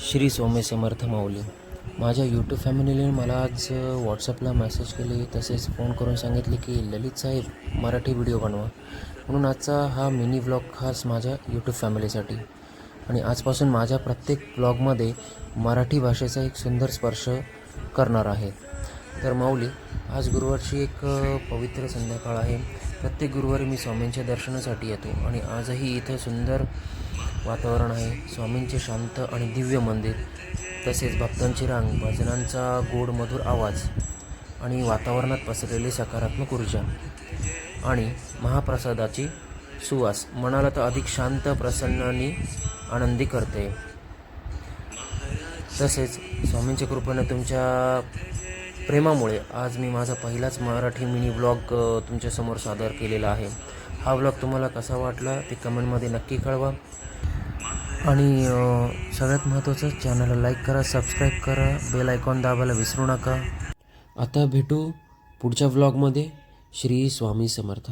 श्री सोमे समर्थ माऊली. माझ्या यूट्यूब फॅमिलीने मला आज व्हॉट्सअपला मेसेज केले तसेच फोन करून सांगितले की ललित साहेब मराठी व्हिडिओ बनवा. म्हणून आजचा हा मिनी व्लॉग खास माझ्या यूट्यूब फॅमिलीसाठी आणि आजपासून माझ्या प्रत्येक ब्लॉगमध्ये मराठी भाषेचा एक सुंदर स्पर्श करणार आहे. तर माऊली आज गुरुवारची एक पवित्र संध्याकाळ आहे. प्रत्येक गुरुवारी मी स्वामींच्या दर्शनासाठी येतो. आणि आजही इथं सुंदर वातावरण आहे. स्वामींचे शांत आणि दिव्य मंदिर तसेच भक्तांची रांग भजनांचा गोड मधुर आवाज आणि वातावरणात पसरलेली सकारात्मक ऊर्जा आणि महाप्रसादाची सुवास मनाला तर अधिक शांत प्रसन्न आणि आनंदी करते. तसेच स्वामींच्या कृपेनं तुमच्या प्रेमामुळे आज मी माझा पहिलाच मराठी मिनी ब्लॉग तुमच्यासमोर सादर केलेला आहे. हा ब्लॉग तुम्हाला कसा वाटला ते कमेंटमध्ये नक्की कळवा. आणि सगळ्यात महत्त्वाचं चॅनलला लाईक करा सबस्क्राईब करा बेल आयकॉन दाबायला विसरू नका. आता भेटू पुढच्या व्लॉगमध्ये श्री स्वामी समर्थ.